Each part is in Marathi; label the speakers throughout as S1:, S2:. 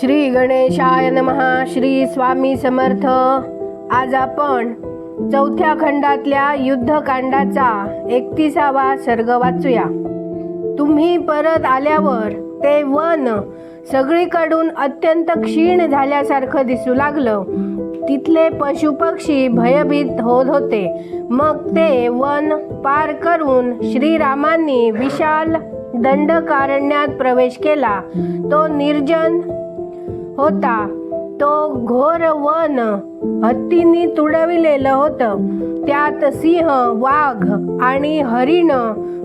S1: श्री गणेशाय नमहा श्री स्वामी समर्थ. आज आपण चौथ्या खंडातल्या युद्धकांडाचा एकतीसावा सर्ग वाचूया. तुम्ही परत आल्यावर ते वन सगळीकडून अत्यंत क्षीण झाल्यासारखं दिसू लागलं. तिथले पशुपक्षी भयभीत होत होते. मग ते वन पार करून श्रीरामांनी विशाल दंडकारण्यात प्रवेश केला. तो निर्जन होता. तो घोर वन हत्तींनी तुडविलेलं होतं. त्यात सिंह वाघ आणि हरिण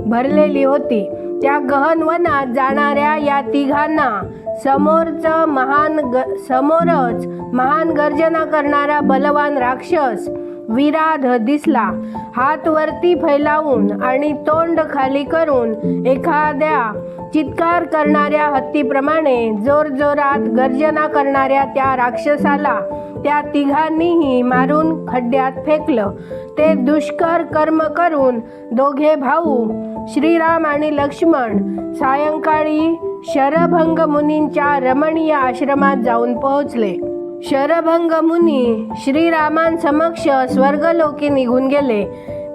S1: भरलेली होती. त्या गहन वनात जाणाऱ्या या तिघांना समोरच महान ग समोरच महान गर्जना करणारा बलवान राक्षस विराध दिसला. हात वरती फैलावून आणि तोंड खाली करून एखाद्या चित्कार करणाऱ्या हत्तीप्रमाणे जोरजोरात गर्जना करणाऱ्या त्या राक्षसाला त्या तिघांनीही मारून खड्ड्यात फेकलं. ते दुष्कर कर्म करून दोघे भाऊ श्रीराम आणि लक्ष्मण सायंकाळी शरभंग मुनींच्या रमणीय आश्रमात जाऊन पोहोचले. शरभंग मुनी श्रीरामांसमक्ष स्वर्गलोकी निघून गेले.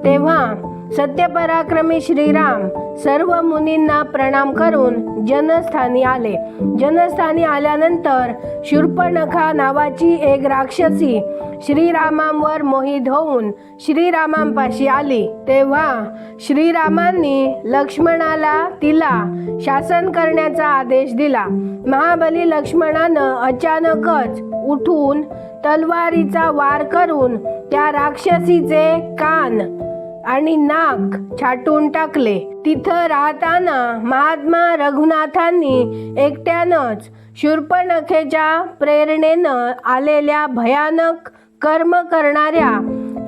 S1: तेव्हा सत्यपराक्रमी श्रीराम सर्व मुनींना प्रणाम करून जनस्थानी आले. जनस्थानी आल्यानंतर शूर्पणखा नावाची एक राक्षसी श्रीरामांवर मोहित होऊन श्रीरामांपाशी आली. तेव्हा श्रीरामांनी लक्ष्मणाला तिला शासन करण्याचा आदेश दिला. महाबली लक्ष्मणानं अचानकच उठून तलवारीचा वार करून त्या राक्षसीचे कान आणि नाक छाटून टाकले. तिथं राहताना महात्मा रघुनाथांनी एकट्यानंच शूर्पणखेच्या प्रेरणेनं आलेल्या भयानक कर्म करणाऱ्या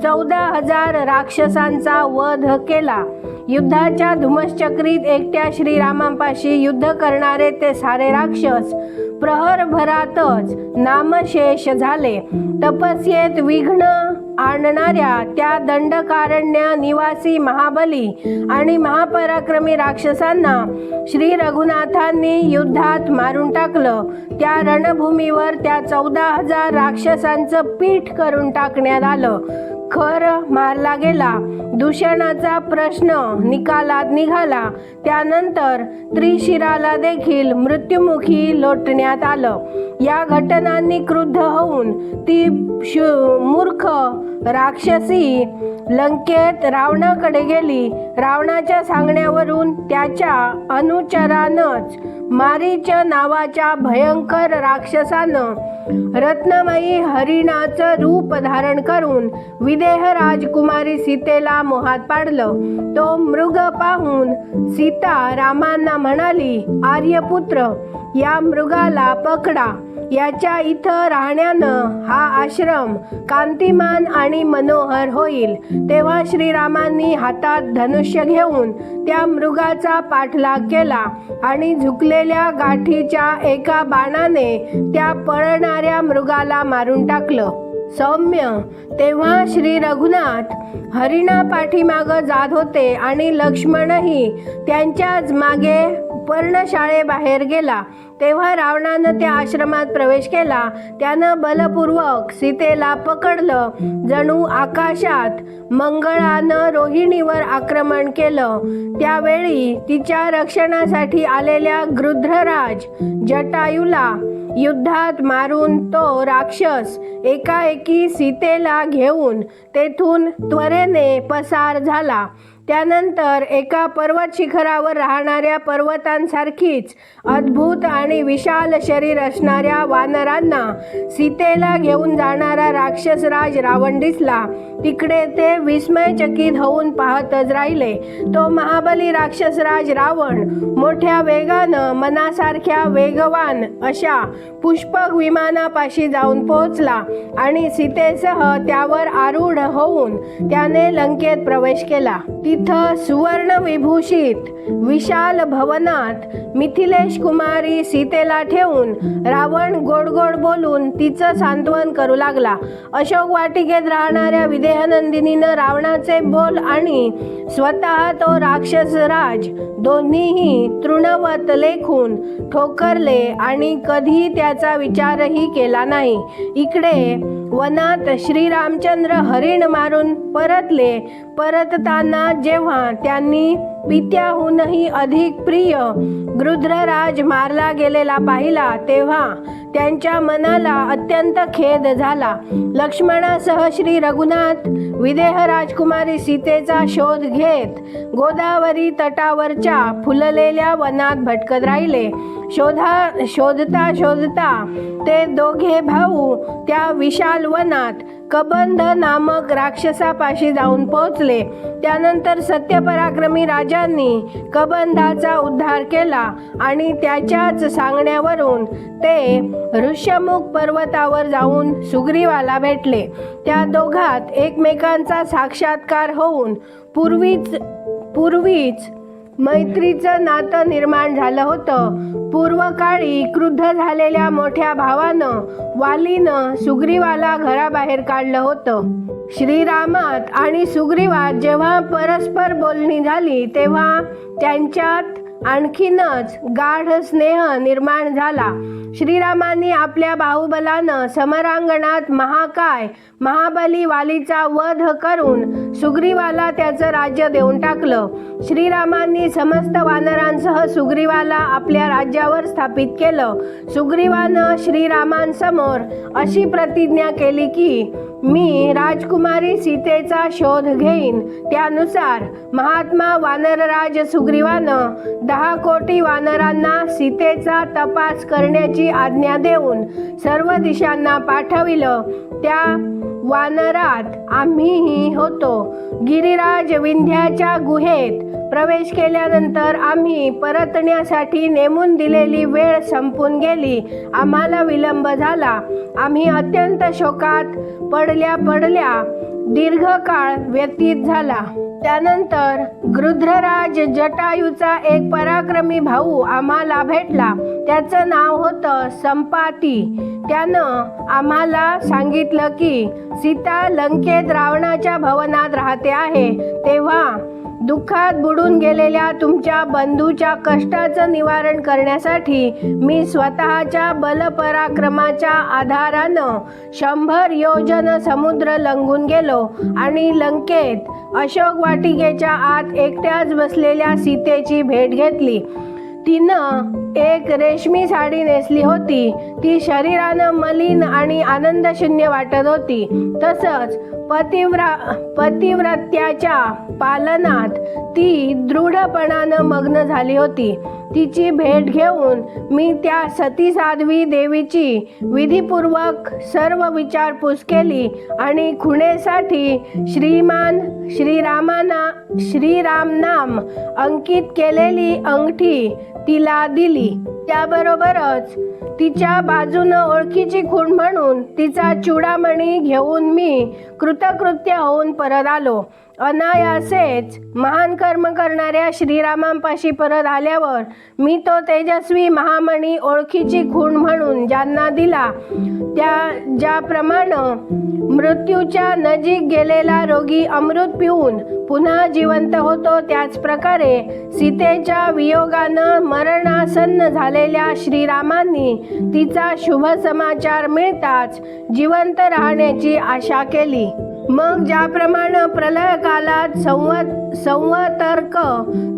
S1: चौदा हजार राक्षसांचा वध केला. युद्धाच्या धुमश्चक्रीत एकट्या श्रीरामांपाशी युद्ध करणारे ते सारे राक्षस प्रहरभरातच नामशेष झाले. तपस्येत विघ्न आणणाऱ्या त्या दंडकारण्य निवासी महाबली आणि महापराक्रमी राक्षसांना श्री रघुनाथांनी युद्धात मारून टाकलं. त्या रणभूमीवर त्या चौदा हजार राक्षसांचं पीठ करून टाकण्यात आलं. खर मारला गेला दूषणाचा प्रश्न निकालात निघाला. त्यानंतर त्रिशिराला देखील मृत्युमुखी लोटण्यात आलं. या घटनांनी क्रुद्ध होऊन ती मूर्ख राक्षसी लंकेत रावणाकडे गेली. रावणाच्या सांगण्यावरून त्याच्या अनुचरानच मारीच नावाच्या भयंकर राक्षसानं रत्नमयी हरिणाचं रूप धारण करून विदेह राजकुमारी सीतेला मोहात पाडलं. तो मृग पाहून सीता रामांना म्हणाली आर्यपुत्र या मृगाला पकडा. याच्या इथं राहण्यानं हा आश्रम कांतिमान आणि मनोहर होईल. तेव्हा श्रीरामांनी हातात धनुष्य घेऊन त्या मृगाचा पाठलाग केला आणि झुकलेल्या गाठीच्या एका बाणाने त्या पळणाऱ्या मृगाला मारून टाकलं. सौम्य तेव्हा श्री रघुनाथ हरिणा पाठीमाग जात होते आणि लक्ष्मणही त्यांच्याच मागे पर्णशाळेबाहेर गेला. तेव्हा रावणानं त्या आश्रमात प्रवेश केला. त्यानं बलपूर्वक सीतेला पकडलं. जणू आकाशात मंगळानं रोहिणीवर आक्रमण केलं. त्यावेळी तिच्या रक्षणासाठी आलेल्या गृध्रराज जटायूला युद्धात मारून तो राक्षस एकाएकी सीतेला घेऊन तेथून त्वरेने पसार झाला. त्यानंतर एका पर्वत शिखरावर राहणाऱ्या पर्वतांसारखीच अद्भुत आणि विशाल शरीर असणाऱ्या वानरांना सीतेला घेऊन जाणारा राक्षसराज रावण दिसला. तिकडे ते विस्मयचकित होऊन पाहतच राहिले. तो महाबली राक्षसराज रावण मोठ्या वेगानं मनासारख्या वेगवान अशा पुष्पक विमानापाशी जाऊन पोहोचला आणि सीतेसह त्यावर आरूढ होऊन त्याने लंकेत प्रवेश केला. ती तिथं सुवर्ण विभूषित विशाल भवनात मिथिलेश कुमारी सीतेला ठेवून रावण गोड गोड बोलून तिचं सांत्वन करू लागला. अशोक वाटिकेत राहणाऱ्या विदेहनंदिनीनं रावणाचे बोल आणि स्वतः तो राक्षस राज दोन्हीही तृणवत लेखून ठोकरले आणि कधी त्याचा विचारही केला नाही. इकडे वनात श्रीरामचंद्र हरिण मारून परतले. परतताना जेव्हा त्यांनी पित्याहूनही अधिक प्रिय गृध्रराज मारला गेलेला पाहिला तेव्हा त्यांच्या मनाला अत्यंत खेद झाला. लक्ष्मणासह श्री रघुनाथ विदेह राजकुमारी सीतेचा शोध घेत गोदावरी तटावरच्या फुललेल्या वनात भटकत राहिले. शोधा शोधता शोधता ते दोघे भाऊ त्या विशाल वनात कबंध नामक राक्षसापाशी जाऊन पोहोचले. त्यानंतर सत्यपराक्रमी राजांनी कबंधाचा उद्धार केला आणि त्याच्याच सांगण्यावरून ते ऋष्यमुख पर्वतावर जाऊन सुग्रीवाला भेटले. त्या दोघात एकमेकांचा साक्षात्कार होऊन पूर्वीच पूर्वीच मैत्रीचं नातं निर्माण झालं होतं. पूर्वकाळी क्रुद्ध झालेल्या मोठ्या भावानं वालीनं सुग्रीवाला घराबाहेर काढलं होतं. श्रीरामात आणि सुग्रीवात जेव्हा परस्पर बोलणी झाली तेव्हा त्यांच्यात आणखीनच गाढ स्नेह निर्माण झाला. श्रीरामांनी आपल्या बाहुबलानं समरांगणात महाकाय महाबली वालीचा वध करून सुग्रीवाला त्याचं राज्य देऊन टाकलं. श्रीरामांनी समस्त वानरांसह सुग्रीवाला आपल्या राज्यावर स्थापित केलं. सुग्रीवानं श्रीरामांसमोर अशी प्रतिज्ञा केली की मी राजकुमारी सीतेचा शोध घेईन. त्यानुसार महात्मा वानरराज सुग्रीवानं दहा कोटी वानरांना सीतेचा तपास करण्याची आज्ञा देऊन सर्व दिशांना पाठविलं. त्या वानरात आम्हीही होतो. गिरिराज विंध्याच्या गुहेत प्रवेश केल्यानंतर आम्ही परतण्यासाठी नेमून दिलेली वेळ संपून गेली. आम्हाला विलंब झाला. आम्ही अत्यंत शोकात पडल्या पडल्या दीर्घकाळ व्यतीत झाला. त्यानंतर गृध्रराज जटायूचा एक पराक्रमी भाऊ आम्हाला भेटला. त्याचं नाव होतं संपाती. त्यानं आम्हाला सांगितलं की सीता लंकेत रावणाच्या भवनात राहते आहे. तेव्हा दुःखात बुडून गेलेल्या तुमच्या बंधूच्या कष्टाचं निवारण करण्यासाठी मी स्वतःच्या बलपराक्रमाच्या आधारानं शंभर योजन समुद्र लंघून गेलो आणि लंकेत अशोक वाटिकेच्या आत एकट्याच बसलेल्या सीतेची भेट घेतली. तिनं एक रेशमी साडी नेसली होती. ती शरीरानं मलिन आणि आनंदशून्य वाटत होती. तसंच पतिव्रा पतिव्रत्याच्या पालनात ती दृढपणानं मग्न झाली होती. तिची भेट घेऊन मी त्या सती साध्वी देवीची विधीपूर्वक सर्व विचारपूस केली आणि खुणेसाठी श्रीमान श्रीरामाना श्रीराम नाम अंकित केलेली अंगठी तिला दिली. त्याबरोबरच तिच्या बाजूनं ओळखीची खूण म्हणून तिचा चुडामणी घेऊन मी कृतकृत्य होऊन परत आलो. अनायासेच महान कर्म करणाऱ्या श्रीरामांपाशी परत आल्यावर मी तो तेजस्वी महामणी ओळखीची खूण म्हणून ज्यांना दिला. त्या ज्याप्रमाणे मृत्यूच्या नजीक गेलेला रोगी अमृत पिऊन पुन्हा जिवंत होतो त्याच प्रकारे सीतेच्या वियोगानं मरणासन्न झालेल्या श्रीरामांनी तिचा शुभ समाचार मिळताच जिवंत राहण्याची आशा केली. मग ज्याप्रमाणे प्रलय कालात संवत संवतर्क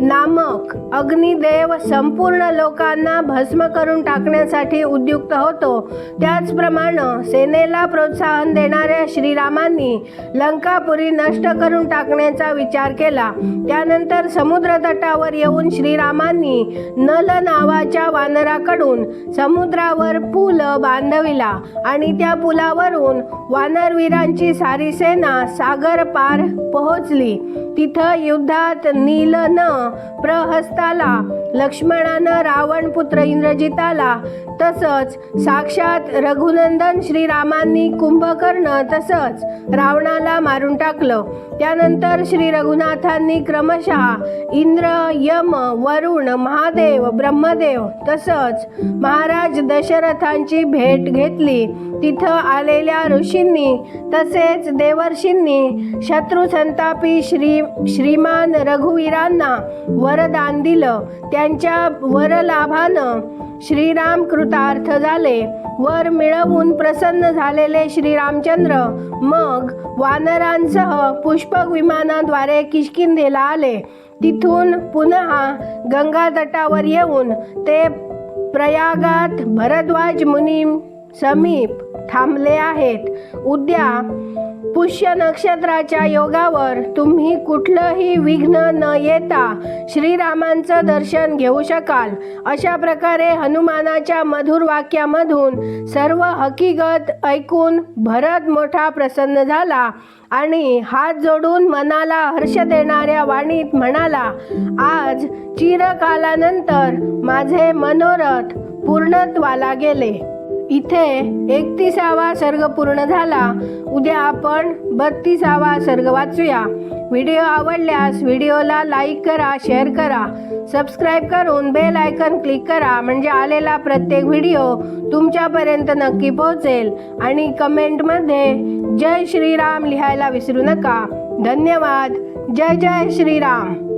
S1: नामक अग्निदेव संपूर्ण लोकांना भस्म करून टाकण्यासाठी उद्युक्त होतो. त्याचप्रमाणे सेनेला प्रोत्साहन देणाऱ्या श्रीरामांनी लंकापुरी नष्ट करून टाकण्याचा विचार केला. त्यानंतर समुद्र तटावर येऊन श्रीरामांनी नल नावाच्या वानराकडून समुद्रावर पूल बांधविला आणि त्या पुलावरून वानरवीरांची सारी सेना सागर पार पोहोचली. तिथं युद्धात नीलन प्रहस्ताला लक्ष्मणानं रावण पुत्र इंद्रजिताला तसंच साक्षात रघुनंदन श्रीरामांनी कुंभकर्ण तसंच रावणाला मारून टाकलं. त्यानंतर श्री रघुनाथांनी क्रमशः इंद्र यम वरुण महादेव ब्रह्मदेव तसंच महाराज दशरथांची भेट घेतली. तिथं आलेल्या ऋषींनी तसेच देव शत्रू संतापी श्री श्रीमान रघुवीरांना वरदान दिलं. त्यांच्या वरलाभानं श्रीराम कृतार्थ झाले. वर मिळवून प्रसन्न झालेले श्रीरामचंद्र मग वानरांसह पुष्पक विमानाद्वारे किशकिंदेला आले. तिथून पुन्हा गंगा तटावर येऊन ते प्रयागात भरद्वाज मुनी समीप थांबले आहेत. उद्या पुष्य नक्षत्राच्या योगावर तुम्ही कुठलंही विघ्न न येता श्रीरामांचं दर्शन घेऊ शकाल. अशा प्रकारे हनुमानाच्या मधुर वाक्यामधून सर्व हकीकत ऐकून भरत मोठा प्रसन्न झाला आणि हात जोडून मनाला हर्ष देणाऱ्या वाणीत म्हणाला आज चिरकालानंतर माझे मनोरथ पूर्णत्वाला गेले. इथे एकतीसावा सर्ग पूर्ण झाला. उद्या आपण बत्तीसावा सर्ग वाचूया. व्हिडिओ आवडल्यास व्हिडिओला लाईक करा शेअर करा. सबस्क्राईब करून बेल आयकन क्लिक करा म्हणजे आलेला प्रत्येक व्हिडिओ तुमच्यापर्यंत नक्की पोहोचेल. आणि कमेंटमध्ये जय श्रीराम लिहायला विसरू नका. धन्यवाद. जय जय श्रीराम.